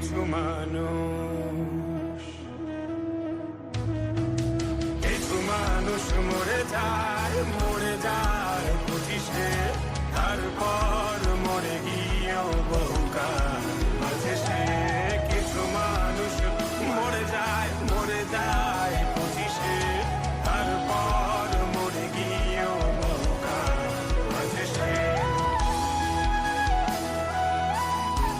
কিছু মানুষ কিছু মানুষ মরে যায় মরে যায় বুঝিস তারপর